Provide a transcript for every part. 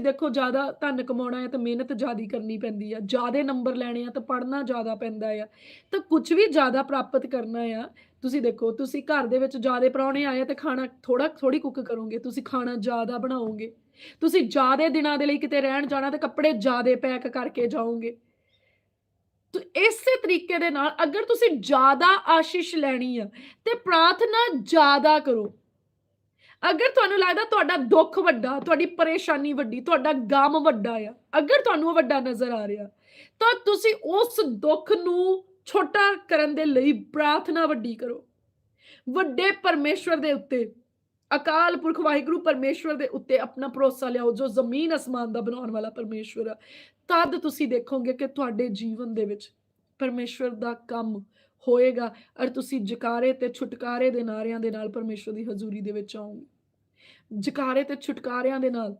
ਦੇਖੋ ਜ਼ਿਆਦਾ ਧਨ ਕਮਾਉਣਾ ਹੈ ਤਾਂ ਮਿਹਨਤ ਜ਼ਿਆਦੀ ਕਰਨੀ ਪੈਂਦੀ ਆ, ਜ਼ਿਆਦੇ ਨੰਬਰ ਲੈਣੇ ਆ ਤਾਂ ਪੜ੍ਹਨਾ ਜ਼ਿਆਦਾ ਪੈਂਦਾ ਆ, ਤਾਂ ਕੁਝ ਵੀ ਜ਼ਿਆਦਾ ਪ੍ਰਾਪਤ ਕਰਨਾ ਆ, ਤੁਸੀਂ ਦੇਖੋ, ਤੁਸੀਂ ਘਰ ਦੇ ਵਿੱਚ ਜ਼ਿਆਦੇ ਪ੍ਰਾਹੁਣੇ ਆਏ ਆ ਖਾਣਾ ਥੋੜਾ ਥੋੜੀ ਕੁੱਕ ਕਰੋਗੇ, ਤੁਸੀਂ ਖਾਣਾ ਜ਼ਿਆਦਾ ਬਣਾਓਗੇ, ਤੁਸੀਂ ਜ਼ਿਆਦੇ ਦਿਨਾਂ ਦੇ ਲਈ ਕਿਤੇ ਰਹਿਣ ਜਾਣਾ ਤੇ ਕੱਪੜੇ ਜ਼ਿਆਦੇ ਪੈਕ ਕਰਕੇ ਜਾਓਗੇ। ਤੋ ਇਸੇ ਤਰੀਕੇ ਦੇ ਨਾਲ ਅਗਰ ਤੁਸੀਂ ਜ਼ਿਆਦਾ ਆਸ਼ੀਸ਼ ਲੈਣੀ ਆ, ਤੇ ਪ੍ਰਾਰਥਨਾ ਜ਼ਿਆਦਾ ਕਰੋ। ਅਗਰ ਤੁਹਾਨੂੰ ਲੱਗਦਾ ਤੁਹਾਡਾ ਦੁੱਖ ਵੱਡਾ, ਤੁਹਾਡੀ ਪਰੇਸ਼ਾਨੀ ਵੱਡੀ, ਤੁਹਾਡਾ ਗਮ ਵੱਡਾ ਆ, ਅਗਰ ਤੁਹਾਨੂੰ ਉਹ ਵੱਡਾ ਨਜ਼ਰ ਆ ਰਿਹਾ, ਤਾਂ ਤੁਸੀਂ ਉਸ ਦੁੱਖ ਨੂੰ ਛੋਟਾ ਕਰਨ ਦੇ ਲਈ ਪ੍ਰਾਰਥਨਾ ਵੱਡੀ ਕਰੋ। ਵੱਡੇ ਪਰਮੇਸ਼ਵਰ ਦੇ ਉੱਤੇ, ਅਕਾਲ ਪੁਰਖ ਵਾਹਿਗੁਰੂ ਪਰਮੇਸ਼ਵਰ ਦੇ ਉੱਤੇ ਆਪਣਾ ਭਰੋਸਾ ਲਿਆਓ, ਜੋ ਜ਼ਮੀਨ ਅਸਮਾਨ ਦਾ ਬਣਾਉਣ ਵਾਲਾ ਪਰਮੇਸ਼ਵਰ ਆ। ਤਦ ਤੁਸੀਂ ਦੇਖੋਗੇ ਕਿ ਤੁਹਾਡੇ ਜੀਵਨ ਦੇ ਵਿੱਚ ਪਰਮੇਸ਼ਵਰ ਦਾ ਕੰਮ ਹੋਏਗਾ ਔਰ ਤੁਸੀਂ ਜਕਾਰੇ ਤੇ ਛੁਟਕਾਰੇ ਦੇ ਨਾਰਿਆਂ ਦੇ ਨਾਲ ਪਰਮੇਸ਼ਵਰ ਦੀ ਹਜ਼ੂਰੀ ਦੇ ਵਿੱਚ ਆਓਗੇ। ਜਕਾਰੇ ਤੇ ਛੁਟਕਾਰਿਆਂ ਦੇ ਨਾਲ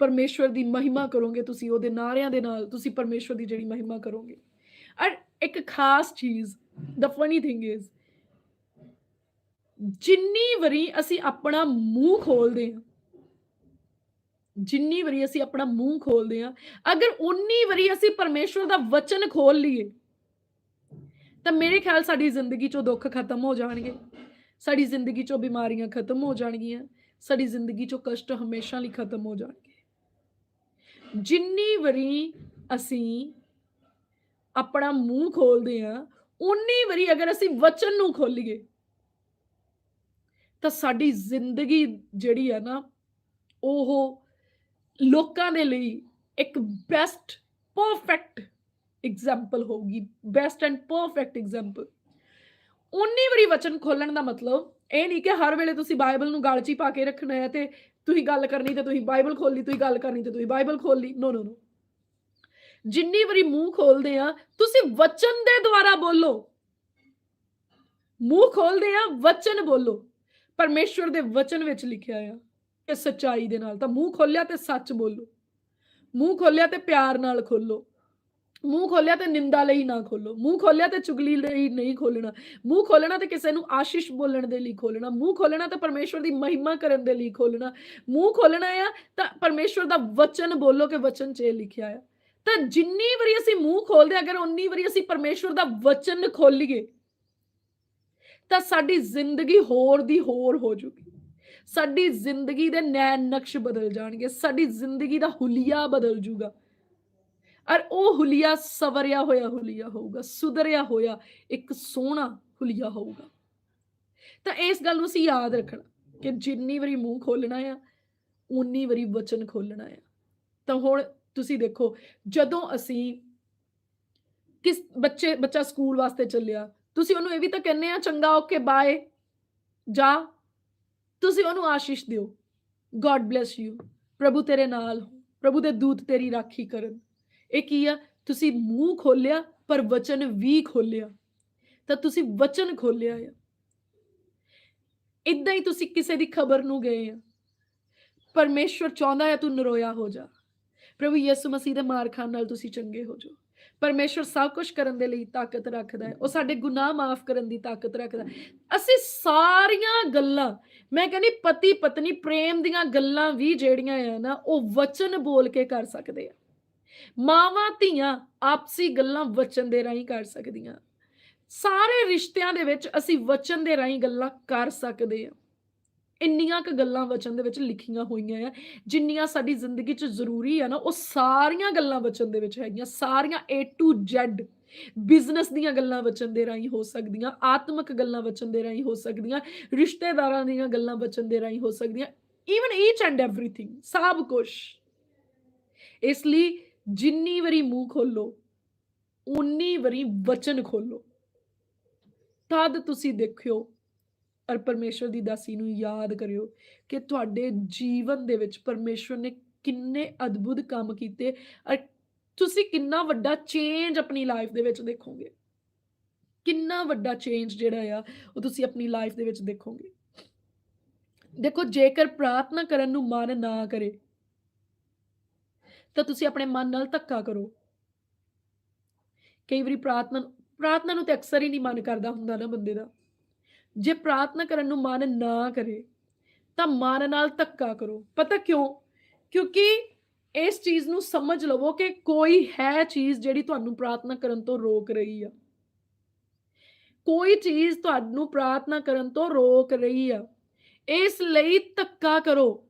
ਪਰਮੇਸ਼ਵਰ ਦੀ ਮਹਿਮਾ ਕਰੋਗੇ ਤੁਸੀਂ, ਉਹਦੇ ਨਾਰਿਆਂ ਦੇ ਨਾਲ ਤੁਸੀਂ ਪਰਮੇਸ਼ਵਰ ਦੀ ਜਿਹੜੀ ਮਹਿਮਾ ਕਰੋਗੇ। ਔਰ ਇੱਕ ਖਾਸ ਚੀਜ਼ ਦ ਫਨੀ ਥਿੰਗ ਇਜ਼ ਜਿੰਨੀ ਵਾਰੀ ਅਸੀਂ ਆਪਣਾ ਮੂੰਹ ਖੋਲਦੇ ਹਾਂ, ਜਿੰਨੀ ਵਾਰੀ ਅਸੀਂ ਆਪਣਾ ਮੂੰਹ ਖੋਲਦੇ ਹਾਂ, ਅਗਰ ਉਨੀ ਵਾਰੀ ਅਸੀਂ ਪਰਮੇਸ਼ਵਰ ਦਾ ਵਚਨ ਖੋਲ ਲਈਏ ਤਾਂ ਮੇਰੇ ਖਿਆਲ ਸਾਡੀ ਜ਼ਿੰਦਗੀ ਚੋਂ ਦੁੱਖ ਖਤਮ ਹੋ ਜਾਣਗੇ। ਸਾਡੀ ਜ਼ਿੰਦਗੀ ਚੋਂ ਬਿਮਾਰੀਆਂ ਖਤਮ ਹੋ ਜਾਣਗੀਆਂ। ਸਾਡੀ ਜ਼ਿੰਦਗੀ ਚੋਂ ਕਸ਼ਟ ਹਮੇਸ਼ਾ ਲਈ ਖਤਮ ਹੋ ਜਾਣਗੇ। ਜਿੰਨੀ ਵਾਰੀ ਅਸੀਂ ਆਪਣਾ ਮੂੰਹ ਖੋਲਦੇ ਆ ਉਨੀ ਵਾਰੀ ਅਗਰ ਅਸੀਂ ਵਚਨ ਨੂੰ ਖੋਲੀਏ, ਤਾਂ ਸਾਡੀ ਜ਼ਿੰਦਗੀ ਜਿਹੜੀ ਆ ਨਾ, ਉਹ ਲੋਕਾਂ ਦੇ ਲਈ ਇੱਕ ਬੈਸਟ ਪਰਫੈਕਟ ਐਗਜ਼ਾਮਪਲ ਹੋਊਗੀ ਬੈਸਟ ਐਂਡ ਪਰਫੈਕਟ ਐਗਜ਼ਾਮਪਲ ਉਨੀ ਵਾਰੀ ਵਚਨ ਖੋਲਣ ਦਾ ਮਤਲਬ ਇਹ ਨਹੀਂ ਕਿ ਹਰ ਵੇਲੇ ਤੁਸੀਂ ਬਾਈਬਲ ਨੂੰ ਗਲ 'ਚ ਪਾ ਕੇ ਰੱਖਣਾ ਹੈ ਤੇ ਤੁਸੀਂ ਗੱਲ ਕਰਨੀ ਤੇ ਤੁਸੀਂ ਬਾਈਬਲ ਖੋਲ ਲਈ, ਤੁਸੀਂ ਗੱਲ ਕਰਨੀ ਤੇ ਤੁਸੀਂ ਬਾਈਬਲ ਖੋਲ ਲਈ। ਨੋ ਨੋ ਨੋ ਜਿੰਨੀ ਵਾਰੀ ਮੂੰਹ ਖੋਲਦੇ ਆ ਤੁਸੀਂ ਵਚਨ ਦੇ ਦੁਆਰਾ ਬੋਲੋ। ਮੂੰਹ ਖੋਲਦੇ ਆ ਵਚਨ ਬੋਲੋ। ਪਰਮੇਸ਼ਵਰ ਦੇ ਵਚਨ ਵਿੱਚ ਲਿਖਿਆ ਆ ਕਿ ਸੱਚਾਈ ਦੇ ਨਾਲ ਤਾਂ ਮੂੰਹ ਖੋਲਿਆ ਤੇ ਸੱਚ ਬੋਲੋ। ਮੂੰਹ ਖੋਲਿਆ ਤੇ ਪਿਆਰ ਨਾਲ ਖੋਲੋ ਮੂੰਹ ਖੋਲਿਆ ਤੇ ਨਿੰਦਾ ਲਈ ਨਾ ਖੋਲੋ। ਮੂੰਹ ਖੋਲਿਆ ਤੇ ਚੁਗਲੀ ਲਈ ਨਹੀਂ ਖੋਲਣਾ। ਮੂੰਹ ਖੋਲਣਾ ਤੇ ਕਿਸੇ ਨੂੰ ਆਸ਼ੀਸ਼ ਬੋਲਣ ਦੇ ਲਈ ਖੋਲਣਾ। ਮੂੰਹ ਖੋਲਣਾ ਤੇ ਪਰਮੇਸ਼ਵਰ ਦੀ ਮਹਿਮਾ ਕਰਨ ਦੇ ਲਈ ਖੋਲਣਾ। ਮੂੰਹ ਖੋਲਣਾ ਆ ਤਾਂ ਪਰਮੇਸ਼ਵਰ ਦਾ ਵਚਨ ਬੋਲੋ ਕਿ ਵਚਨ 'ਚ ਇਹ ਲਿਖਿਆ ਆ। ਤਾਂ ਜਿੰਨੀ ਵਾਰੀ ਅਸੀਂ ਮੂੰਹ ਖੋਲਦੇ ਅਗਰ ਉਨੀ ਵਾਰੀ ਅਸੀਂ ਪਰਮੇਸ਼ਵਰ ਦਾ ਵਚਨ ਖੋਲੀਏ, ਤਾਂ ਸਾਡੀ ਜ਼ਿੰਦਗੀ ਹੋਰ ਦੀ ਹੋਰ ਹੋ ਜੂਗੀ। ਸਾਡੀ ਜ਼ਿੰਦਗੀ ਦੇ ਨੈਣ ਨਕਸ਼ ਬਦਲ ਜਾਣਗੇ। ਸਾਡੀ ਜ਼ਿੰਦਗੀ ਦਾ ਹੁਲੀਆ ਬਦਲ ਜੂਗਾ। ਔਰ ਉਹ ਹੁਲੀਆ ਸਵਰਿਆ ਹੋਇਆ ਹੁਲੀਆ ਹੋਊਗਾ, ਸੁਧਰਿਆ ਹੋਇਆ, ਇੱਕ ਸੋਹਣਾ ਹੁਲੀਆ ਹੋਊਗਾ। ਤਾਂ ਇਸ ਗੱਲ ਨੂੰ ਅਸੀਂ ਯਾਦ ਰੱਖਣਾ ਕਿ ਜਿੰਨੀ ਵਾਰੀ ਮੂੰਹ ਖੋਲਣਾ ਆ ਉਨੀ ਵਾਰੀ ਵਚਨ ਖੋਲਣਾ ਆ। ਤਾਂ ਹੁਣ ਤੁਸੀਂ ਦੇਖੋ, ਜਦੋਂ ਅਸੀਂ ਕਿਸ ਬੱਚੇ, ਬੱਚਾ ਸਕੂਲ ਵਾਸਤੇ ਚੱਲਿਆ, ਤੁਸੀਂ ਉਹਨੂੰ ਇਹ ਵੀ ਤਾਂ ਕਹਿੰਦੇ ਆ, ਚੰਗਾ, ਓਕੇ, ਬਾਏ, ਜਾ। ਤੁਸੀਂ ਉਹਨੂੰ ਆਸ਼ੀਸ਼ ਦਿਓ ਗੋਡ ਬlesਸ ਯੂ ਪ੍ਰਭੂ ਤੇਰੇ ਨਾਲ ਹੋ, ਪ੍ਰਭੂ ਦੇ ਦੂਤ ਤੇਰੀ ਰਾਖੀ ਕਰਨ। ਇਹ ਕੀ ਆ? ਤੁਸੀਂ ਮੂੰਹ ਖੋਲਿਆ, ਪਰ ਵਚਨ ਵੀ ਖੋਲਿਆ। ਤਾਂ ਤੁਸੀਂ ਵਚਨ ਖੋਲਿਆ ਆ। ਇਦਾਂ ਹੀ ਤੁਸੀਂ ਕਿਸੇ ਦੀ ਖਬਰ ਨੂੰ ਗਏ ਆ। ਪਰਮੇਸ਼ਵਰ ਚਾਹੁੰਦਾ ਹੈ ਤੂੰ ਨਰੋਇਆ ਹੋ ਜਾ। ਪ੍ਰਭੂ ਯਿਸੂ ਮਸੀਹ ਦੇ ਮਾਰ ਖਾਨ ਨਾਲ ਤੁਸੀਂ ਚੰਗੇ ਹੋ ਜਾਓ। ਪਰਮੇਸ਼ਵਰ ਸਭ ਕੁਝ ਕਰਨ ਦੇ ਲਈ ਤਾਕਤ ਰੱਖਦਾ ਹੈ। ਉਹ ਸਾਡੇ ਗੁਨਾਹ ਮਾਫ ਕਰਨ ਦੀ ਤਾਕਤ ਰੱਖਦਾ ਅਸੀਂ ਸਾਰੀਆਂ ਗੱਲਾਂ, ਮੈਂ ਕਹਿੰਦੀ ਪਤੀ ਪਤਨੀ ਪ੍ਰੇਮ ਦੀਆਂ ਗੱਲਾਂ ਵੀ ਜਿਹੜੀਆਂ ਆ ਨਾ, ਉਹ ਵਚਨ ਬੋਲ ਕੇ ਕਰ ਸਕਦੇ ਆ। ਮਾਵਾਂ ਧੀਆਂ ਆਪਸੀ ਗੱਲਾਂ ਵਚਨ ਦੇ ਰਾਹੀਂ ਕਰ ਸਕਦੀਆਂ। ਸਾਰੇ ਰਿਸ਼ਤਿਆਂ ਦੇ ਵਿੱਚ ਅਸੀਂ ਵਚਨ ਦੇ ਰਾਹੀਂ ਗੱਲਾਂ ਕਰ ਸਕਦੇ ਹਾਂ। ਇੰਨੀਆਂ ਕੁ ਗੱਲਾਂ ਵਚਨ ਦੇ ਵਿੱਚ ਲਿਖੀਆਂ ਹੋਈਆਂ ਆ, ਜਿੰਨੀਆਂ ਸਾਡੀ ਜ਼ਿੰਦਗੀ 'ਚ ਜ਼ਰੂਰੀ ਆ ਨਾ, ਉਹ ਸਾਰੀਆਂ ਗੱਲਾਂ ਵਚਨ ਦੇ ਵਿੱਚ ਹੈਗੀਆਂ, ਸਾਰੀਆਂ A to Z ਬਿਜ਼ਨਸ ਦੀਆਂ ਗੱਲਾਂ ਵਚਨ ਦੇ ਰਾਹੀਂ ਹੋ ਸਕਦੀਆਂ, ਆਤਮਿਕ ਗੱਲਾਂ ਵਚਨ ਦੇ ਰਾਹੀਂ ਹੋ ਸਕਦੀਆਂ, ਰਿਸ਼ਤੇਦਾਰਾਂ ਦੀਆਂ ਗੱਲਾਂ ਵਚਨ ਦੇ ਰਾਹੀਂ ਹੋ ਸਕਦੀਆਂ ਈਵਨ ਈਚ ਐਂਡ ਐਵਰੀਥਿੰਗ ਸਭ ਕੁਝ ਇਸ ਲਈ ਜਿੰਨੀ ਵਾਰੀ ਮੂੰਹ ਖੋਲੋ ਉਨੀ ਵਾਰੀ ਵਚਨ ਖੋਲੋ। ਤਦ ਤੁਸੀਂ ਦੇਖਿਓ ਔਰ ਪਰਮੇਸ਼ਵਰ ਦੀ ਦਾਸੀ ਨੂੰ ਯਾਦ ਕਰਿਓ ਕਿ ਤੁਹਾਡੇ ਜੀਵਨ ਦੇ ਵਿੱਚ ਪਰਮੇਸ਼ਵਰ ਨੇ ਕਿੰਨੇ ਅద్ਭੁਤ ਕੰਮ ਕੀਤੇ ਔਰ ਤੁਸੀਂ ਕਿੰਨਾ ਵੱਡਾ ਚੇਂਜ ਆਪਣੀ ਲਾਈਫ ਦੇ ਵਿੱਚ ਦੇਖੋਗੇ। ਕਿੰਨਾ ਵੱਡਾ ਚੇਂਜ ਜਿਹੜਾ ਆ, ਉਹ ਤੁਸੀਂ ਆਪਣੀ ਲਾਈਫ ਦੇ ਵਿੱਚ ਦੇਖੋਗੇ। ਦੇਖੋ, ਜੇਕਰ ਪ੍ਰਾਰਥਨਾ ਕਰਨ ਨੂੰ ਮਨ ਨਾ ਕਰੇ ਤਾਂ ਤੁਸੀਂ ਆਪਣੇ ਮਨ ਨਾਲ ਧੱਕਾ ਕਰੋ। ਕਈ ਵਾਰੀ ਪ੍ਰਾਰਥਨਾ ਪ੍ਰਾਰਥਨਾ ਨੂੰ ਤੇ ਅਕਸਰ ਹੀ ਨਹੀਂ ਮਨ ਕਰਦਾ ਹੁੰਦਾ ਨਾ ਬੰਦੇ ਦਾ। ਜੇ ਪ੍ਰਾਰਥਨਾ ਕਰਨ ਨੂੰ ਮਨ ਨਾ ਕਰੇ, ਤਾਂ ਮਨ ਨਾਲ ਧੱਕਾ ਕਰੋ। ਪਤਾ ਕਿਉਂ? ਕਿਉਂਕਿ ਇਸ ਚੀਜ਼ ਨੂੰ ਸਮਝ ਲਵੋ ਕਿ ਕੋਈ ਹੈ ਚੀਜ਼ ਜਿਹੜੀ ਤੁਹਾਨੂੰ ਪ੍ਰਾਰਥਨਾ ਕਰਨ ਤੋਂ ਰੋਕ ਰਹੀ ਆ। ਕੋਈ ਚੀਜ਼ ਤੁਹਾਨੂੰ ਪ੍ਰਾਰਥਨਾ ਕਰਨ ਤੋਂ ਰੋਕ ਰਹੀ ਆ। ਇਸ ਲਈ ਧੱਕਾ ਕਰੋ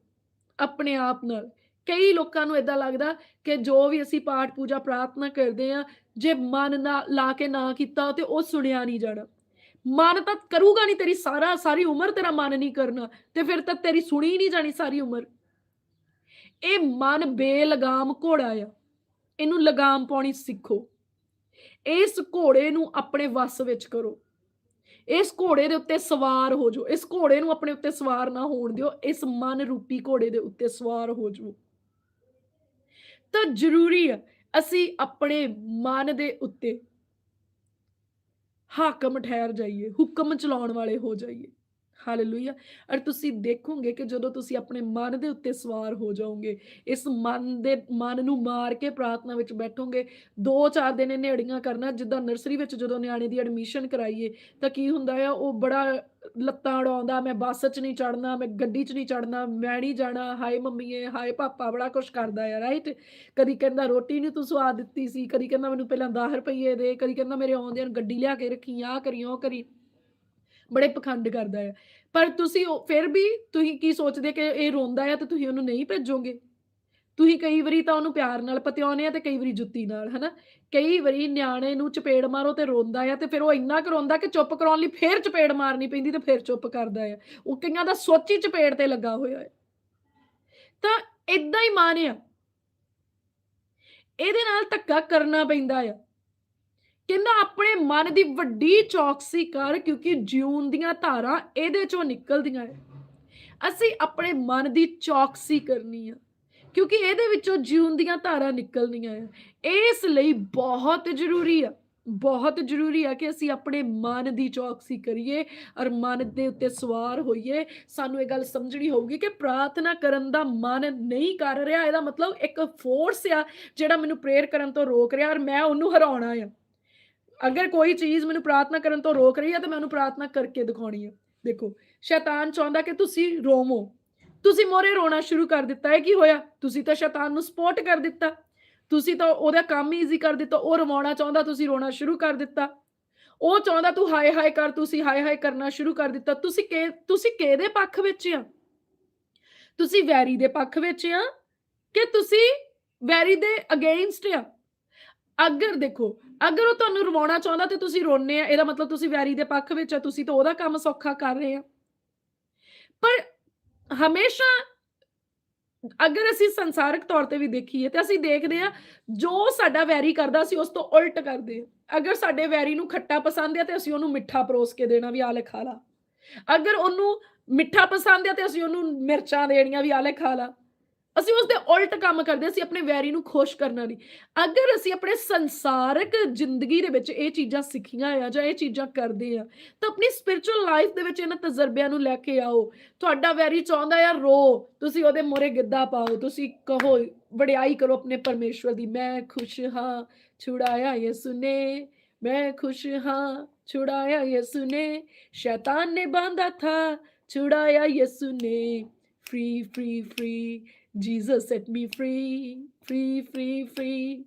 ਆਪਣੇ ਆਪ ਨਾਲ। ਕਈ ਲੋਕਾਂ ਨੂੰ ਇਦਾਂ ਲੱਗਦਾ ਕਿ ਜੋ ਵੀ ਅਸੀਂ ਪਾਠ ਪੂਜਾ ਪ੍ਰਾਰਥਨਾ ਕਰਦੇ ਆ ਜੇ ਮਨ ਨਾ ਲਾ ਕੇ ਨਾ ਕੀਤਾ ਤੇ ਉਹ ਸੁਣਿਆ ਨਹੀਂ ਜਾਣਾ। ਮਨ ਤਾਂ ਕਰੂਗਾ ਨਹੀਂ ਤੇਰੀ ਸਾਰਾ, ਸਾਰੀ ਉਮਰ ਤੇਰਾ ਮਨ ਨਹੀਂ ਕਰਨਾ, ਤੇ ਫਿਰ ਤਾਂ ਤੇਰੀ ਸੁਣੀ ਨਹੀਂ ਜਾਣੀ ਸਾਰੀ ਉਮਰ। ਇਹ ਮਨ ਬੇਲਗਾਮ ਘੋੜਾ ਆ। ਇਹਨੂੰ ਲਗਾਮ ਪਾਉਣੀ ਸਿੱਖੋ। ਇਸ ਘੋੜੇ ਨੂੰ ਆਪਣੇ ਵੱਸ ਵਿੱਚ ਕਰੋ। ਇਸ ਘੋੜੇ ਦੇ ਉੱਤੇ ਸਵਾਰ ਹੋ ਜਾਓ। ਇਸ ਘੋੜੇ ਨੂੰ ਆਪਣੇ ਉੱਤੇ ਸਵਾਰ ਨਾ ਹੋਣ ਦਿਓ। ਇਸ ਮਨ ਰੂਪੀ ਘੋੜੇ ਦੇ ਉੱਤੇ ਸਵਾਰ ਹੋ ਜਾਓ। ਤਾਂ ਜ਼ਰੂਰੀ ਆ, ਅਸੀਂ ਆਪਣੇ ਮਨ ਦੇ ਉੱਤੇ ਹਾਕਮ ਠਹਿਰ ਜਾਈਏ, ਹੁਕਮ ਚਲਾਉਣ ਵਾਲੇ ਹੋ ਜਾਈਏ। ਹਾਲੇਲੂਇਆ ਔਰ ਤੁਸੀਂ ਦੇਖੋਗੇ ਕਿ ਜਦੋਂ ਤੁਸੀਂ ਆਪਣੇ ਮਨ ਦੇ ਉੱਤੇ ਸਵਾਰ ਹੋ ਜਾਓਗੇ, ਇਸ ਮਨ ਦੇ, ਮਨ ਨੂੰ ਮਾਰ ਕੇ ਪ੍ਰਾਰਥਨਾ ਵਿੱਚ ਬੈਠੋਗੇ 2-4 ਦਿਨ ਇਹਨੇ ਅੜੀਆਂ ਕਰਨਾ, ਜਿੱਦਾਂ ਨਰਸਰੀ ਵਿੱਚ ਜਦੋਂ ਨਿਆਣੇ ਦੀ ਐਡਮਿਸ਼ਨ ਕਰਾਈਏ, ਤਾਂ ਕੀ ਹੁੰਦਾ ਆ, ਉਹ ਬੜਾ ਲੱਤਾਂ ਅੜਾਉਂਦਾ ਮੈਂ ਬੱਸ 'ਚ ਨਹੀਂ ਚੜਨਾ ਮੈਂ ਗੱਡੀ 'ਚ ਨਹੀਂ ਚੜਨਾ ਮੈਂ ਨਹੀਂ ਜਾਣਾ, ਹਾਏ ਮੰਮੀਏ ਹਾਏ ਪਾਪਾ, ਬੜਾ ਕੁਛ ਕਰਦਾ ਆ ਰਾਈਟ ਕਦੀ ਕਹਿੰਦਾ ਰੋਟੀ ਨਹੀਂ ਤੂੰ ਸਵਾਦ ਦਿੱਤੀ ਸੀ, ਕਦੀ ਕਹਿੰਦਾ ਮੈਨੂੰ ਪਹਿਲਾਂ 10 ਰੁਪਏ ਦੇ, ਕਦੀ ਕਹਿੰਦਾ ਮੇਰੇ ਆਉਂਦਿਆਂ ਨੂੰ ਗੱਡੀ ਲਿਆ ਕੇ ਰੱਖੀ ਆ ਕਰੀ, ਉਹ ਕਰੀ। ਬੜੇ ਪਖੰਡ ਕਰਦਾ ਹੈ ਪਰ ਤੁਸੀਂ ਉਹ, ਫਿਰ ਵੀ ਤੁਸੀਂ ਕੀ ਸੋਚਦੇ ਕਿ ਇਹ ਰੋਂਦਾ ਹੈ ਤੇ ਤੁਸੀਂ ਉਹਨੂੰ ਨਹੀਂ ਭੇਜੋਗੇ? ਤੁਸੀਂ ਕਈ ਵਾਰੀ ਤਾਂ ਉਹਨੂੰ ਪਿਆਰ ਨਾਲ ਪਤਿਆਉਂਦੇ ਆ ਤੇ ਕਈ ਵਾਰੀ ਜੁੱਤੀ ਨਾਲ, ਹਨਾ? ਕਈ ਵਾਰੀ ਨਿਆਣੇ ਨੂੰ ਚਪੇੜ ਮਾਰੋ ਤੇ ਰੋਂਦਾ ਆ ਤੇ ਫਿਰ ਉਹ ਇੰਨਾ ਕੁ ਰੋਂਦਾ ਕਿ ਚੁੱਪ ਕਰਾਉਣ ਲਈ ਫੇਰ ਚਪੇੜ ਮਾਰਨੀ ਪੈਂਦੀ ਤੇ ਫਿਰ ਚੁੱਪ ਕਰਦਾ ਆ। ਉਹ ਕਈਆਂ ਦਾ ਸੋਚੀ ਚਪੇੜ ਤੇ ਲੱਗਾ ਹੋਇਆ ਹੈ ਤਾਂ ਇਦਾਂ ਹੀ ਮਾਨ ਆ। ਇਹਦੇ ਨਾਲ ਧੱਕਾ ਕਰਨਾ ਪੈਂਦਾ ਆ। ਕਹਿੰਦਾ ਆਪਣੇ ਮਨ ਦੀ ਵੱਡੀ ਚੌਕਸੀ ਕਰ ਕਿਉਂਕਿ ਜਿਉਣ ਦੀਆਂ ਧਾਰਾਂ ਇਹਦੇ ਚੋਂ ਨਿਕਲਦੀਆਂ ਹੈ ਅਸੀਂ ਆਪਣੇ ਮਨ ਦੀ ਚੌਕਸੀ ਕਰਨੀ ਆ, ਕਿਉਂਕਿ ਇਹਦੇ ਵਿੱਚੋਂ ਜਿਉਣ ਦੀਆਂ ਧਾਰਾਂ ਨਿਕਲਣੀਆਂ ਆ। ਇਸ ਲਈ ਬਹੁਤ ਜ਼ਰੂਰੀ ਆ, ਬਹੁਤ ਜ਼ਰੂਰੀ ਆ ਕਿ ਅਸੀਂ ਆਪਣੇ ਮਨ ਦੀ ਚੌਕਸੀ ਕਰੀਏ ਔਰ ਮਨ ਦੇ ਉੱਤੇ ਸਵਾਰ ਹੋਈਏ। ਸਾਨੂੰ ਇਹ ਗੱਲ ਸਮਝਣੀ ਹੋਊਗੀ ਕਿ ਪ੍ਰਾਰਥਨਾ ਕਰਨ ਦਾ ਮਨ ਨਹੀਂ ਕਰ ਰਿਹਾ, ਇਹਦਾ ਮਤਲਬ ਇੱਕ ਫੋਰਸ ਆ ਜਿਹੜਾ ਮੈਨੂੰ ਪ੍ਰੇਅਰ ਕਰਨ ਤੋਂ ਰੋਕ ਰਿਹਾ ਔਰ ਮੈਂ ਉਹਨੂੰ ਹਰਾਉਣਾ ਆ। ਅਗਰ ਕੋਈ ਚੀਜ਼ ਮੈਨੂੰ ਪ੍ਰਾਰਥਨਾ ਕਰਨ ਤੋਂ ਰੋਕ ਰਹੀ ਹੈ, ਤਾਂ ਮੈਂ ਉਹਨੂੰ ਪ੍ਰਾਰਥਨਾ ਕਰਕੇ ਦਿਖਾਉਣੀ ਹੈ। ਦੇਖੋ, ਸ਼ੈਤਾਨ ਚਾਹੁੰਦਾ ਕਿ ਤੁਸੀਂ ਰੋਵੋ। ਤੁਸੀਂ ਮੋਰੇ ਰੋਣਾ ਸ਼ੁਰੂ ਕਰ ਦਿੱਤਾ। ਹੈ ਕੀ ਹੋਇਆ? ਤੁਸੀਂ ਤਾਂ ਸ਼ੈਤਾਨ ਨੂੰ ਸਪੋਰਟ ਕਰ ਦਿੱਤਾ। ਤੁਸੀਂ ਤਾਂ ਉਹਦਾ ਕੰਮ ਈਜ਼ੀ ਕਰ ਦਿੱਤਾ। ਉਹ ਰਵਾਉਣਾ ਚਾਹੁੰਦਾ, ਤੁਸੀਂ ਰੋਣਾ ਸ਼ੁਰੂ ਕਰ ਦਿੱਤਾ। ਉਹ ਚਾਹੁੰਦਾ, ਤੂੰ ਹਾਏ ਹਾਏ ਕਰ, ਤੁਸੀਂ ਹਾਏ ਹਾਏ ਕਰਨਾ ਸ਼ੁਰੂ ਕਰ ਦਿੱਤਾ। ਤੁਸੀਂ ਕਿ, ਤੁਸੀਂ ਕਿਹਦੇ ਪੱਖ ਵਿੱਚ ਆ? ਤੁਸੀਂ ਵੈਰੀ ਦੇ ਪੱਖ ਵਿੱਚ ਆ ਕਿ ਤੁਸੀਂ ਵੈਰੀ ਦੇ ਅਗੇਂਸਟ ਆ? ਅਗਰ ਦੇਖੋ ਅਗਰ ਉਹ ਤੁਹਾਨੂੰ ਰਵਾਉਣਾ ਚਾਹੁੰਦਾ ਤੇ ਤੁਸੀਂ ਰੋਣੇ ਆ, ਇਹਦਾ ਮਤਲਬ ਤੁਸੀਂ ਵੈਰੀ ਦੇ ਪੱਖ ਵਿੱਚ ਆ, ਤੁਸੀਂ ਤਾਂ ਉਹਦਾ ਕੰਮ ਸੌਖਾ ਕਰ ਰਹੇ ਆ। ਪਰ ਹਮੇਸ਼ਾ ਅਗਰ ਅਸੀਂ ਸੰਸਾਰਿਕ ਤੌਰ ਤੇ ਵੀ ਦੇਖੀਏ ਤੇ ਅਸੀਂ ਦੇਖਦੇ ਆ, ਜੋ ਸਾਡਾ ਵੈਰੀ ਕਰਦਾ ਸੀ ਉਸ ਤੋਂ ਉਲਟ ਕਰਦੇ ਆ। ਅਗਰ ਸਾਡੇ ਵੈਰੀ ਨੂੰ ਖੱਟਾ ਪਸੰਦ ਆ ਤੇ ਅਸੀਂ ਉਹਨੂੰ ਮਿੱਠਾ ਪਰੋਸ ਕੇ ਦੇਣਾ ਵੀ ਆ ਲੈ ਖਾ ਲਾ। ਅਗਰ ਉਹਨੂੰ ਮਿੱਠਾ ਪਸੰਦ ਆ ਤੇ ਅਸੀਂ ਉਹਨੂੰ ਮਿਰਚਾਂ ਦੇਣੀਆਂ ਵੀ ਆ ਲੈ ਖਾ ਲਾ। ਅਸੀਂ ਉਸ ਦੇ ਉਲਟ ਕੰਮ ਕਰਦੇ ਅਸੀਂ ਆਪਣੇ ਵੈਰੀ ਨੂੰ ਖੁਸ਼ ਕਰਨਾ ਨਹੀਂ ਅਗਰ ਅਸੀਂ ਆਪਣੇ ਸੰਸਾਰਿਕ ਜ਼ਿੰਦਗੀ ਦੇ ਵਿੱਚ ਇਹ ਚੀਜ਼ਾਂ ਸਿੱਖੀਆਂ ਆ ਜਾਂ ਇਹ ਚੀਜ਼ਾਂ ਕਰਦੇ ਆ, ਤਾਂ ਆਪਣੀ ਸਪਿਰਚੁਅਲ ਲਾਈਫ ਦੇ ਵਿੱਚ ਇਹਨਾਂ ਤਜਰਬਿਆਂ ਨੂੰ ਲੈ ਕੇ ਆਓ। ਤੁਹਾਡਾ ਵੈਰੀ ਚਾਹੁੰਦਾ ਆ, ਰੋ, ਤੁਸੀਂ ਉਹਦੇ ਮੋਰੇ ਗਿੱਧਾ ਪਾਓ, ਤੁਸੀਂ ਕਹੋ, ਵਡਿਆਈ ਕਰੋ ਆਪਣੇ ਪਰਮੇਸ਼ਵਰ ਦੀ, ਮੈਂ ਖੁਸ਼ ਹਾਂ ਛੁੜਾਇਆ ਯਿਸੂ ਨੇ, ਮੈਂ ਖੁਸ਼ ਹਾਂ ਛੁੜਾਇਆ ਯਿਸੂ ਨੇ, ਸ਼ੈਤਾਨ ਨੇ ਬਾਂਧਾ ਥਾ ਛੁੜਾਇਆ ਯਿਸੂ ਨੇ free free free Jesus set me free, free, free, free.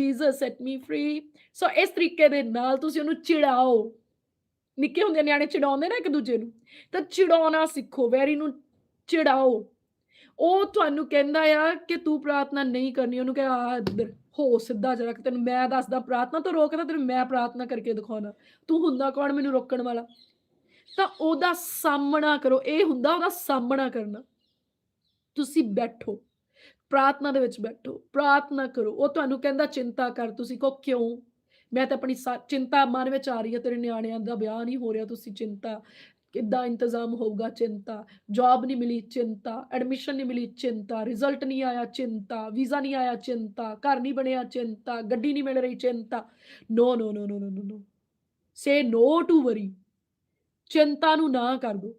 Jesus set me free. ਸੋ ਇਸ ਤਰੀਕੇ ਦੇ ਨਾਲ ਤੁਸੀਂ ਉਹਨੂੰ ਚਿੜਾਓ। ਨਿੱਕੇ ਹੁੰਦੇ ਨਿਆਣੇ ਚਿੜਾਉਂਦੇ ਨਾ ਇੱਕ ਦੂਜੇ ਨੂੰ। ਤਾਂ ਚਿੜਾਉਣਾ ਸਿੱਖੋ ਵੈਰੀ ਨੂੰ ਚਿੜਾਓ। ਉਹ ਤੁਹਾਨੂੰ ਕਹਿੰਦਾ ਆ ਕਿ ਤੂੰ ਪ੍ਰਾਰਥਨਾ ਨਹੀਂ ਕਰਨੀ। ਉਹਨੂੰ ਕਹੇ ਆ ਇੱਧਰ ਹੋ ਸਿੱਧਾ ਜਰਾ ਕਿ ਤੈਨੂੰ ਮੈਂ ਦੱਸਦਾ ਪ੍ਰਾਰਥਨਾ ਤੋਂ ਰੋਕਦਾ ਤੈਨੂੰ ਮੈਂ ਪ੍ਰਾਰਥਨਾ ਕਰਕੇ ਦਿਖਾਉਣਾ। ਤੂੰ ਹੁੰਦਾ ਕੌਣ? ਮੈਨੂੰ ਰੋਕਣ ਵਾਲਾ। ਤਾਂ ਉਹਦਾ ਸਾਹਮਣਾ ਕਰੋ। ਇਹ ਹੁੰਦਾ ਉਹਦਾ ਸਾਹਮਣਾ ਕਰਨਾ। ਤੁਸੀਂ ਬੈਠੋ, ਪ੍ਰਾਰਥਨਾ ਦੇ ਵਿੱਚ ਬੈਠੋ, ਪ੍ਰਾਰਥਨਾ ਕਰੋ। ਉਹ ਤੁਹਾਨੂੰ ਕਹਿੰਦਾ, ਚਿੰਤਾ ਕਰ, ਤੁਸੀਂ ਕਹੋ, ਕਿਉਂ? ਮੈਂ ਤਾਂ ਆਪਣੀ ਚਿੰਤਾ ਮਨ ਵਿੱਚ ਆ ਰਹੀ ਹੈ, ਤੇਰੇ ਨਿਆਣਿਆਂ ਦਾ ਵਿਆਹ ਨਹੀਂ ਹੋ ਰਿਹਾ, ਤੁਸੀਂ ਚਿੰਤਾ। ਕਿੱਦਾਂ ਇੰਤਜ਼ਾਮ ਹੋਊਗਾ, ਚਿੰਤਾ। ਜੌਬ ਨਹੀਂ ਮਿਲੀ, ਚਿੰਤਾ। ਐਡਮਿਸ਼ਨ ਨਹੀਂ ਮਿਲੀ, ਚਿੰਤਾ। ਰਿਜ਼ਲਟ ਨਹੀਂ ਆਇਆ, ਚਿੰਤਾ। ਵੀਜ਼ਾ ਨਹੀਂ ਆਇਆ, ਚਿੰਤਾ। ਘਰ ਨਹੀਂ ਬਣਿਆ, ਚਿੰਤਾ। ਗੱਡੀ ਨਹੀਂ ਮਿਲ ਰਹੀ, ਚਿੰਤਾ। ਨੋ ਨੋ ਨੋ ਨੋ ਨੋ ਨੋ ਸੇ ਨੋ ਟੂ ਵਰੀ ਚਿੰਤਾ ਨੂੰ ਨਾ ਕਰ ਦੋ।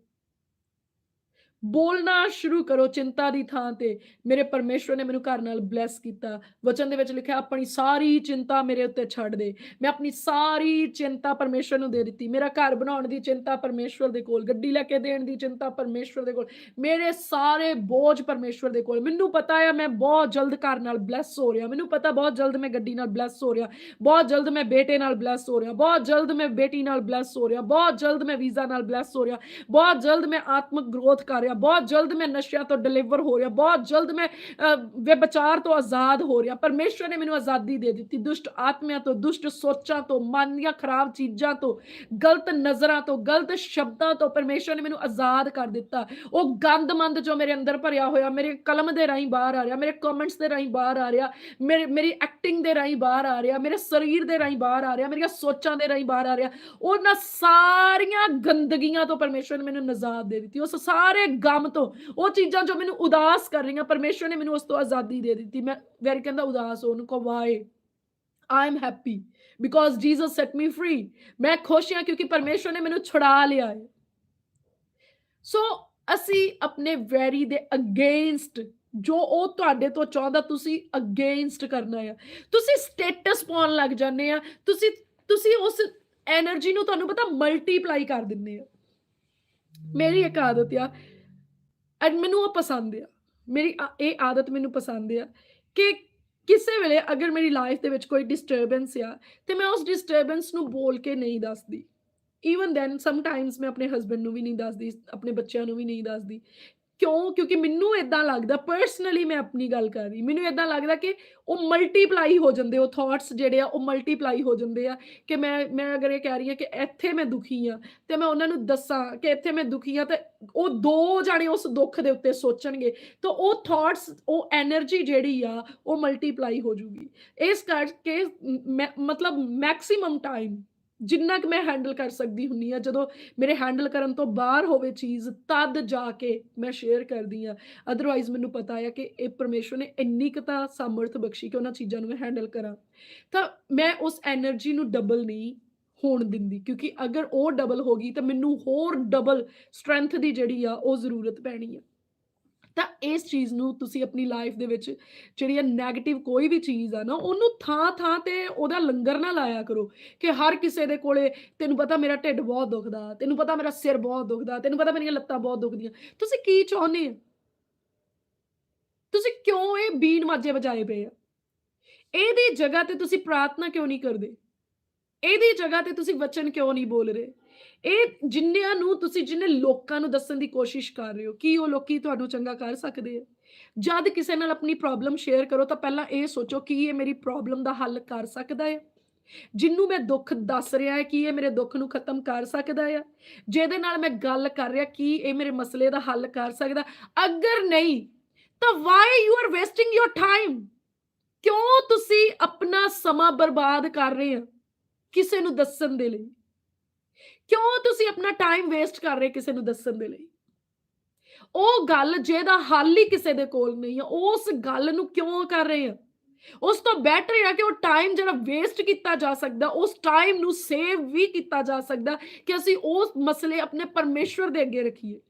ਬੋਲਣਾ ਸ਼ੁਰੂ ਕਰੋ ਚਿੰਤਾ ਦੀ ਥਾਂ ਤੇ। ਮੇਰੇ ਪਰਮੇਸ਼ਵਰ ਨੇ ਮੈਨੂੰ ਘਰ ਨਾਲ ਬਲੈਸ ਕੀਤਾ। ਵਚਨ ਦੇ ਵਿੱਚ ਲਿਖਿਆ, ਆਪਣੀ ਸਾਰੀ ਚਿੰਤਾ ਮੇਰੇ ਉੱਤੇ ਛੱਡ ਦੇ। ਮੈਂ ਆਪਣੀ ਸਾਰੀ ਚਿੰਤਾ ਪਰਮੇਸ਼ਵਰ ਨੂੰ ਦੇ ਦਿੱਤੀ। ਮੇਰਾ ਘਰ ਬਣਾਉਣ ਦੀ ਚਿੰਤਾ ਪਰਮੇਸ਼ਵਰ ਦੇ ਕੋਲ, ਗੱਡੀ ਲੈ ਕੇ ਦੇਣ ਦੀ ਚਿੰਤਾ ਪਰਮੇਸ਼ਵਰ ਦੇ ਕੋਲ, ਮੇਰੇ ਸਾਰੇ ਬੋਝ ਪਰਮੇਸ਼ਵਰ ਦੇ ਕੋਲ। ਮੈਨੂੰ ਪਤਾ ਹੈ ਮੈਂ ਬਹੁਤ ਜਲਦ ਘਰ ਨਾਲ ਬਲੈਸ ਹੋ ਰਿਹਾ। ਮੈਨੂੰ ਪਤਾ ਬਹੁਤ ਜਲਦ ਮੈਂ ਗੱਡੀ ਨਾਲ ਬਲੈਸ ਹੋ ਰਿਹਾ। ਬਹੁਤ ਜਲਦ ਮੈਂ ਬੇਟੇ ਨਾਲ ਬਲੈਸ ਹੋ ਰਿਹਾ। ਬਹੁਤ ਜਲਦ ਮੈਂ ਬੇਟੀ ਨਾਲ ਬਲੈਸ ਹੋ ਰਿਹਾ। ਬਹੁਤ ਜਲਦ ਮੈਂ ਵੀਜ਼ਾ ਨਾਲ ਬਲੈਸ ਹੋ ਰਿਹਾ। ਬਹੁਤ ਜਲਦ ਮੈਂ ਆਤਮਿਕ ਗਰੋਥ ਕਰ ਰਿਹਾ ਬਹੁਤ ਜਲਦ ਮੈਂ ਨਸ਼ਿਆਂ ਤੋਂ ਡਿਲੀਵਰ ਹੋ ਰਿਹਾ ਬਹੁਤ ਜਲਦ ਮੈਂ ਅ, ਵਿਭਚਾਰ ਤੋਂ ਆਜ਼ਾਦ ਹੋ ਰਿਹਾ। ਪਰਮੇਸ਼ਵਰ ਨੇ ਮੈਨੂੰ ਆਜ਼ਾਦੀ ਦੇ ਦਿੱਤੀ ਦੁਸ਼ਟ ਆਤਮਿਆਂ ਤੋਂ ਦੁਸ਼ਟ ਸੋਚਾਂ ਤੋਂ ਮਨ ਦੀਆਂ ਖਰਾਬ ਚੀਜ਼ਾਂ ਤੋਂ ਗਲਤ ਨਜ਼ਰਾਂ ਤੋਂ ਗਲਤ ਸ਼ਬਦਾਂ ਤੋਂ ਪਰਮੇਸ਼ਵਰ ਨੇ ਮੈਨੂੰ ਆਜ਼ਾਦ ਕਰ ਦਿੱਤਾ। ਉਹ ਗੰਦਮੰਦ ਜੋ ਮੇਰੇ ਅੰਦਰ ਭਰਿਆ ਹੋਇਆ ਮੇਰੇ ਕਲਮ ਦੇ ਰਾਹੀਂ ਬਾਹਰ ਆ ਰਿਹਾ ਮੇਰੇ ਕਮੈਂਟਸ ਦੇ ਰਾਹੀਂ ਬਾਹਰ ਆ ਰਿਹਾ ਮੇਰੇ ਮੇਰੀ ਐਕਟਿੰਗ ਦੇ ਰਾਹੀਂ ਬਾਹਰ ਆ ਰਿਹਾ ਮੇਰੇ ਸਰੀਰ ਦੇ ਰਾਹੀਂ ਬਾਹਰ ਆ ਰਿਹਾ ਮੇਰੀਆਂ ਸੋਚਾਂ ਦੇ ਰਾਹੀਂ ਬਾਹਰ ਆ ਰਿਹਾ ਉਹਨਾਂ ਸਾਰੀਆਂ ਗੰਦਗੀਆਂ ਤੋਂ ਪਰਮੇਸ਼ਵਰ ਨੇ ਮੈਨੂੰ ਨਜ਼ਾਦ ਦੇ ਦਿੱਤੀ। ਉਸ ਸਾਰੇ ਗਮ ਤੋਂ। ਉਹ ਚੀਜ਼ਾਂ ਜੋ ਮੈਨੂੰ ਉਦਾਸ ਕਰ ਰਹੀਆਂ ਪਰਮੇਸ਼ਰ ਨੇ ਮੈਨੂੰ ਉਸ ਤੋਂ ਆਜ਼ਾਦੀ ਦੇ ਦਿੱਤੀ। ਮੈਂ ਵੈਰੀ ਕਹਿੰਦਾ ਉਦਾਸ ਹੋਣ ਕੋ why. I am happy because Jesus set me free ਮੈਂ ਖੁਸ਼ ਹਾਂ ਕਿਉਂਕਿ ਪਰਮੇਸ਼ਰ ਨੇ ਮੈਨੂੰ ਛੁਡਾ ਲਿਆ ਹੈ। ਸੋ ਅਸੀਂ ਆਪਣੇ ਵੈਰੀ ਦੇ ਅਗੇਂਸਟ ਜੋ ਉਹ ਤੁਹਾਡੇ ਤੋਂ ਚਾਹੁੰਦਾ, ਤੁਸੀਂ ਅਗੇਂਸਟ ਕਰਨਾ ਆ। ਤੁਸੀਂ ਸਟੇਟਸ ਪਾਉਣ ਲੱਗ ਜਾਂਦੇ ਆ। ਤੁਸੀਂ ਤੁਸੀਂ ਉਸ એનર્ਜੀ ਨੂੰ ਤੁਹਾਨੂੰ ਪਤਾ ਮਲਟੀਪਲਾਈ ਕਰ ਦਿੰਦੇ ਆ। ਮੇਰੀ ਇੱਕ ਆਦਤ ਆ। ਐਂਡ ਮੈਨੂੰ ਉਹ ਪਸੰਦ ਆ। ਮੇਰੀ ਆ- ਇਹ ਆਦਤ ਮੈਨੂੰ ਪਸੰਦ ਆ ਕਿ ਕਿਸੇ ਵੇਲੇ ਅਗਰ ਮੇਰੀ ਲਾਈਫ ਦੇ ਵਿੱਚ ਕੋਈ ਡਿਸਟਰਬੈਂਸ ਆ, ਤੇ ਮੈਂ ਉਸ ਡਿਸਟਰਬੈਂਸ ਨੂੰ ਬੋਲ ਕੇ ਨਹੀਂ ਦੱਸਦੀ। ਈਵਨ ਦੈਨ ਸਮਟਾਈਮਸ ਮੈਂ ਆਪਣੇ ਹਸਬੰਡ ਨੂੰ ਵੀ ਨਹੀਂ ਦੱਸਦੀ, ਆਪਣੇ ਬੱਚਿਆਂ ਨੂੰ ਵੀ ਨਹੀਂ ਦੱਸਦੀ। ਕਿਉਂ? ਕਿਉਂਕਿ ਮੈਨੂੰ ਇਦਾਂ ਲੱਗਦਾ ਪਰਸਨਲੀ ਮੈਂ ਆਪਣੀ ਗੱਲ ਕਰ ਰਹੀ, ਮੈਨੂੰ ਇਦਾਂ ਲੱਗਦਾ ਕਿ ਉਹ ਮਲਟੀਪਲਾਈ ਹੋ ਜਾਂਦੇ, ਉਹ ਥਾਟਸ ਜਿਹੜੇ ਆ, ਉਹ ਮਲਟੀਪਲਾਈ ਹੋ ਜਾਂਦੇ ਆ ਕਿ ਮੈਂ ਮੈਂ ਅਗਰ ਇਹ ਕਹਿ ਰਹੀ ਹਾਂ ਕਿ ਇੱਥੇ ਮੈਂ ਦੁਖੀ ਆ ਤੇ ਮੈਂ ਉਹਨਾਂ ਨੂੰ ਦੱਸਾਂ ਕਿ ਇੱਥੇ ਮੈਂ ਦੁਖੀ ਆ ਤੇ ਉਹ ਦੋ ਜਾਣੇ ਉਸ ਦੁੱਖ ਦੇ ਉੱਤੇ ਸੋਚਣਗੇ, ਤਾਂ ਉਹ ਥਾਟਸ ਉਹ એનર્ਜੀ ਜਿਹੜੀ ਆ, ਉਹ ਮਲਟੀਪਲਾਈ ਹੋ ਜੂਗੀ। ਇਸ ਕਰਕੇ ਮਤਲਬ ਮੈਕਸਿਮਮ ਟਾਈਮ ਜਿੰਨਾ ਕਿ ਮੈਂ ਹੈਂਡਲ ਕਰ ਸਕਦੀ ਹੁੰਨੀ ਆ, ਜਦੋਂ ਮੇਰੇ ਹੈਂਡਲ ਕਰਨ ਤੋਂ ਬਾਹਰ ਹੋਵੇ ਚੀਜ਼, ਤਦ ਜਾ ਕੇ ਮੈਂ ਸ਼ੇਅਰ ਕਰਦੀ ਆ। ਅਦਰਵਾਈਜ਼ ਮੈਨੂੰ ਪਤਾ ਆ ਕਿ ਇਹ ਪਰਮੇਸ਼ਵਰ ਨੇ ਇੰਨੀ ਕੁ ਤਾਂ ਸਮਰਥ ਬਖਸ਼ੀ ਕਿ ਉਹਨਾਂ ਚੀਜ਼ਾਂ ਨੂੰ ਮੈਂ ਹੈਂਡਲ ਕਰਾਂ। ਤਾਂ ਮੈਂ ਉਸ એનર્ਜੀ ਨੂੰ ਡਬਲ ਨਹੀਂ ਹੋਣ ਦਿੰਦੀ, ਕਿਉਂਕਿ ਅਗਰ ਉਹ ਡਬਲ ਹੋ ਗਈ ਤਾਂ ਮੈਨੂੰ ਹੋਰ ਡਬਲ ਸਟਰੈਂਥ ਦੀ ਜਿਹੜੀ ਆ, ਉਹ ਜ਼ਰੂਰਤ ਪੈਣੀ ਆ। ਤਾਂ ਇਸ ਚੀਜ਼ ਨੂੰ ਤੁਸੀਂ ਆਪਣੀ ਲਾਈਫ ਦੇ ਵਿੱਚ ਜਿਹੜੀ ਆ 네ਗੇਟਿਵ ਕੋਈ ਵੀ ਚੀਜ਼ ਆ ਨਾ, ਉਹਨੂੰ ਥਾਂ ਥਾਂ ਤੇ ਉਹਦਾ ਲੰਗਰ ਨਾ ਲਾਇਆ ਕਰੋ ਕਿ ਹਰ ਕਿਸੇ ਦੇ ਕੋਲੇ ਤੈਨੂੰ ਪਤਾ ਮੇਰਾ ਢਿੱਡ ਬਹੁਤ ਦੁਖਦਾ, ਤੈਨੂੰ ਪਤਾ ਮੇਰਾ ਸਿਰ ਬਹੁਤ ਦੁਖਦਾ, ਤੈਨੂੰ ਪਤਾ ਮੇਰੀਆਂ ਲੱਤਾਂ ਬਹੁਤ ਦੁਖਦੀਆਂ। ਤੁਸੀਂ ਕੀ ਚਾਹੁੰਦੇ ਹੋ? ਤੁਸੀਂ ਕਿਉਂ ਇਹ ਬੀਨ ਮਾਜੇ ਵਜਾਏ ਪਏ ਆ? ਇਹਦੀ ਜਗ੍ਹਾ ਤੇ ਤੁਸੀਂ ਪ੍ਰਾਰਥਨਾ ਕਿਉਂ ਨਹੀਂ ਕਰਦੇ? ਇਹਦੀ ਜਗ੍ਹਾ ਤੇ ਤੁਸੀਂ ਵਚਨ ਕਿਉਂ ਨਹੀਂ ਬੋਲ ਰਹੇ? ਇਹ ਜਿੰਨਿਆਂ ਨੂੰ ਤੁਸੀਂ ਜਿੰਨੇ ਲੋਕਾਂ ਨੂੰ ਦੱਸਣ ਦੀ ਕੋਸ਼ਿਸ਼ ਕਰ ਰਹੇ ਹੋ, ਕੀ ਉਹ ਲੋਕੀ ਤੁਹਾਨੂੰ ਚੰਗਾ ਕਰ ਸਕਦੇ ਆ? ਜਦ ਕਿਸੇ ਨਾਲ ਆਪਣੀ ਪ੍ਰੋਬਲਮ ਸ਼ੇਅਰ ਕਰੋ ਤਾਂ ਪਹਿਲਾਂ ਇਹ ਸੋਚੋ ਕਿ ਇਹ ਮੇਰੀ ਪ੍ਰੋਬਲਮ ਦਾ ਹੱਲ ਕਰ ਸਕਦਾ ਹੈ ਜਿੰਨੂੰ ਮੈਂ ਦੁੱਖ ਦੱਸ ਰਿਹਾ ਹੈ, ਕੀ ਇਹ ਮੇਰੇ ਦੁੱਖ ਨੂੰ ਖਤਮ ਕਰ ਸਕਦਾ ਹੈ ਜਿਹਦੇ ਨਾਲ ਮੈਂ ਗੱਲ ਕਰ ਰਿਹਾ, ਕੀ ਇਹ ਮੇਰੇ ਮਸਲੇ ਦਾ ਹੱਲ ਕਰ ਸਕਦਾ? ਅਗਰ ਨਹੀਂ, ਤਾਂ why you are wasting your time ਕਿਉਂ ਤੁਸੀਂ ਆਪਣਾ ਸਮਾਂ ਬਰਬਾਦ ਕਰ ਰਹੇ ਹੋ ਕਿਸੇ ਨੂੰ ਦੱਸਣ ਦੇ ਲਈ? ਕਿਉਂ ਤੁਸੀਂ ਆਪਣਾ ਟਾਈਮ ਵੇਸਟ ਕਰ ਰਹੇ ਕਿਸੇ ਨੂੰ ਦੱਸਣ ਦੇ ਲਈ? ਉਹ ਗੱਲ ਜਿਹਦਾ ਹੱਲ ਹੀ ਕਿਸੇ ਦੇ ਕੋਲ ਨਹੀਂ ਹੈ ਉਸ ਗੱਲ ਨੂੰ ਕਿਉਂ ਕਰ ਰਹੇ ਆ? ਉਸ ਤੋਂ ਬੈਟਰ ਹੈ ਕਿ ਉਹ ਟਾਈਮ ਜਿਹੜਾ ਵੇਸਟ ਕੀਤਾ ਜਾ ਸਕਦਾ, ਉਸ ਟਾਈਮ ਨੂੰ ਸੇਵ ਵੀ ਕੀਤਾ ਜਾ ਸਕਦਾ ਕਿ ਅਸੀਂ ਉਸ ਮਸਲੇ ਆਪਣੇ ਪਰਮੇਸ਼ਵਰ ਦੇ ਅੱਗੇ ਰੱਖੀਏ।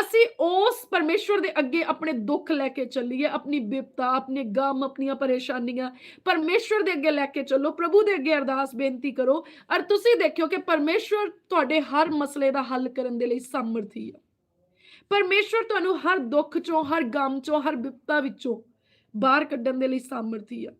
ਅਸੀਂ ਉਸ ਪਰਮੇਸ਼ਵਰ ਦੇ ਅੱਗੇ ਆਪਣੇ ਦੁੱਖ ਲੈ ਕੇ ਚੱਲੀਏ, ਆਪਣੀ ਬਿਪਤਾ, ਆਪਣੇ ਗਮ, ਆਪਣੀਆਂ ਪਰੇਸ਼ਾਨੀਆਂ। ਪਰਮੇਸ਼ਵਰ ਦੇ ਅੱਗੇ ਲੈ ਕੇ ਚੱਲੋ, ਪ੍ਰਭੂ ਦੇ ਅੱਗੇ ਅਰਦਾਸ ਬੇਨਤੀ ਕਰੋ। ਔਰ ਤੁਸੀਂ ਦੇਖਿਓ ਕਿ ਪਰਮੇਸ਼ਵਰ ਤੁਹਾਡੇ ਹਰ ਮਸਲੇ ਦਾ ਹੱਲ ਕਰਨ ਦੇ ਲਈ ਸਮਰਥੀ ਹੈ ਪਰਮੇਸ਼ਵਰ ਤੁਹਾਨੂੰ ਹਰ ਦੁੱਖ ਚੋਂ, ਹਰ ਗਮ ਚੋਂ, ਹਰ ਬਿਪਤਾ ਵਿੱਚੋਂ ਬਾਹਰ ਕੱਢਣ ਦੇ ਲਈ ਸਮਰਥੀ ਹੈ